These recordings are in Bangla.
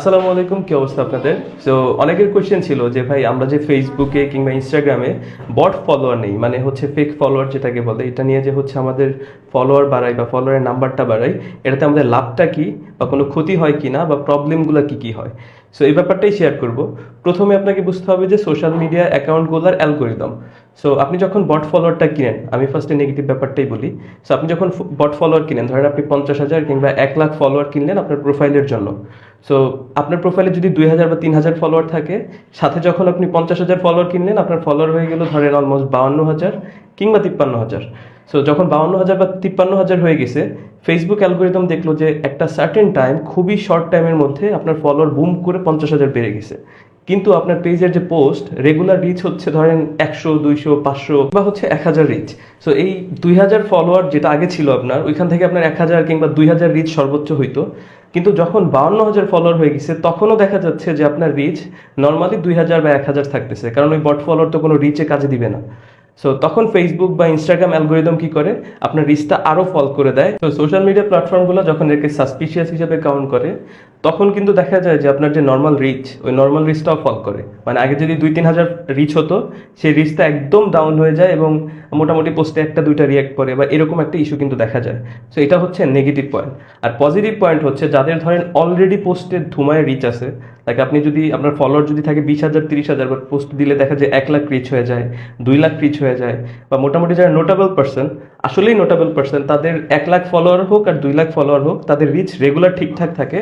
আসসালামু আলাইকুম, কি অবস্থা আপনাদের? সো অনেকের কোয়েশ্চেন ছিল যে, ভাই, আমরা যে ফেসবুকে কিংবা ইনস্টাগ্রামে বট ফলোয়ার নেই মানে হচ্ছে ফেক ফলোয়ার যেটাকে বলে, এটা নিয়ে যে হচ্ছে আমাদের ফলোয়ার বাড়াই বা ফলোয়ারের নাম্বারটা বাড়াই এটাতে আমাদের লাভটা কি বা কোনো ক্ষতি হয় কি না বা প্রবলেমগুলো কি কি হয়? সো এই ব্যাপারটাই শেয়ার করব। প্রথমে আপনাকে বুঝতে হবে যে সোশ্যাল মিডিয়া অ্যাকাউন্টগুলোর অ্যালগোরিদম সো আপনি যখন বট ফলোয়ারটা কিনেন, আমি ফার্স্টে নেগেটিভ ব্যাপারটাই বলি। সো আপনি যখন বট ফলোয়ার কিনেন, ধরেন আপনি পঞ্চাশ হাজার কিংবা এক লাখ ফলোয়ার কিনলেন আপনার প্রোফাইলের জন্য। সো আপনার প্রোফাইলে যদি দুই হাজার বা তিন হাজার ফলোয়ার থাকে, সাথে যখন আপনি পঞ্চাশ হাজার ফলোয়ার কিনলেন, আপনার ফলোয়ার হয়ে গেল ধরেন অলমোস্ট বাউন্ন হাজার কিংবা তিপ্পান্ন হাজার। সো যখন বাউন্ন হাজার বা তিপ্পান্ন হাজার হয়ে গেছে ফেসবুক অ্যালগোরিদম দেখল যে একটা সার্টেন টাইম খুবই শর্ট টাইমের মধ্যে আপনার ফলোয়ার বুম করে পঞ্চাশ হাজার বেড়ে গেছে। কিন্তু আপনার পেজের যে পোস্ট রেগুলার রিচ হচ্ছে ধরেন একশো, দুইশো, পাঁচশো বা হচ্ছে এক হাজার রিচ সো এই দুই হাজার ফলোয়ার যেটা আগে ছিল আপনার, ওইখান থেকে আপনার এক হাজার কিংবা দুই হাজার রিচ সর্বোচ্চ হইতো। কিন্তু যখন বাউন্ন হাজার ফলোয়ার হয়ে গেছে, তখনও দেখা যাচ্ছে যে আপনার রিচ নর্মালি দুই হাজার বা এক হাজার থাকতেছে। কারণ ওই বট ফলোয়ার তো কোনো রিচে কাজে দিবে না। সো তখন ফেসবুক বা ইনস্টাগ্রাম অ্যালগোরিদম কি করে? আপনার রিচটা আরও ফল করে দেয়। তো সোশ্যাল মিডিয়া প্ল্যাটফর্মগুলো যখন একে সাসপিশিয়াস হিসেবে কাউন্ট করে, তখন কিন্তু দেখা যায় যে আপনার যে নর্মাল রিচ ওই নর্মাল রিচটাও ফল করে। মানে আগে যদি দুই তিন হাজার রিচ হতো, সেই রিচটা একদম ডাউন হয়ে যায় এবং মোটামুটি পোস্টে একটা দুইটা রিয়াক্ট করে বা এরকম একটা ইস্যু কিন্তু দেখা যায়। সো এটা হচ্ছে নেগেটিভ পয়েন্ট আর পজিটিভ পয়েন্ট হচ্ছে যাদের ধরেন অলরেডি পোস্টে ধুমায় রিচ আছে লাইক আপনি যদি, আপনার ফলোয়ার যদি থাকে বিশ হাজার, তিরিশ হাজার বা পোস্ট দিলে দেখা যায় এক লাখ রিচ হয়ে যায়, দুই লাখ রিচ হয়ে যায়, বা মোটামুটি যারা নোটেবল পার্সন আসলেই নোটেবল পার্সন তাদের এক লাখ ফলোয়ার হোক আর দুই লাখ ফলোয়ার হোক, তাদের রিচ রেগুলার ঠিকঠাক থাকে,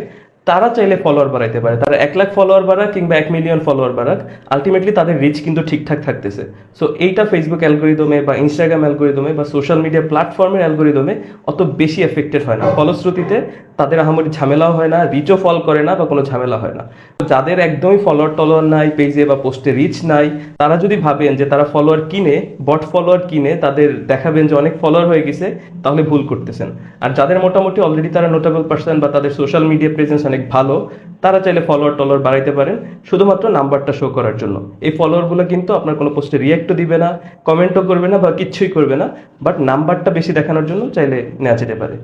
তারা চাইলে ফলোয়ার বাড়াইতে পারে। তারা এক লাখ ফলোয়ার বাড়াক কিংবা এক মিলিয়ন ফলোয়ার বাড়াক আলটিমেটলি তাদের রিচ কিন্তু ঠিকঠাক থাকতেছে। সো এইটা ফেসবুক অ্যালগোরিদমে বা ইনস্টাগ্রাম অ্যালগোরিদমে বা সোশ্যাল মিডিয়া প্ল্যাটফর্মের অ্যালগোরিদমে অত বেশি এফেক্টেড হয় না। ফলশ্রুতিতে তাদের আহামরি ঝামেলাও হয় না রিচও ফল করে না বা কোনো ঝামেলা হয় না। যাদের একদমই ফলোয়ার টলোয়ার নাই পেজে বা পোস্টে রিচ নাই, তারা যদি ভাবেন যে তারা ফলোয়ার কিনে বট ফলোয়ার কিনে, তাদের দেখাবেন যে অনেক ফলোয়ার হয়ে গেছে, তাহলে ভুল করতেছেন। আর যাদের মোটামুটি অলরেডি তারা নোটেবল পার্সন বা তাদের সোশ্যাল মিডিয়া প্রেজেন্স অনেক ভালো, তারা চাইলে ফলোয়ার টলোয়ার বাড়াইতে পারেন, শুধুমাত্র নাম্বারটা শো করার জন্য। এই ফলোয়ারগুলো কিন্তু আপনার কোনো পোস্টে রিয়াক্টও দিবে না কমেন্টও করবে না বা কিচ্ছুই করবে না বাট নাম্বারটা বেশি দেখানোর জন্য চাইলে নেওয়া যেতে পারে।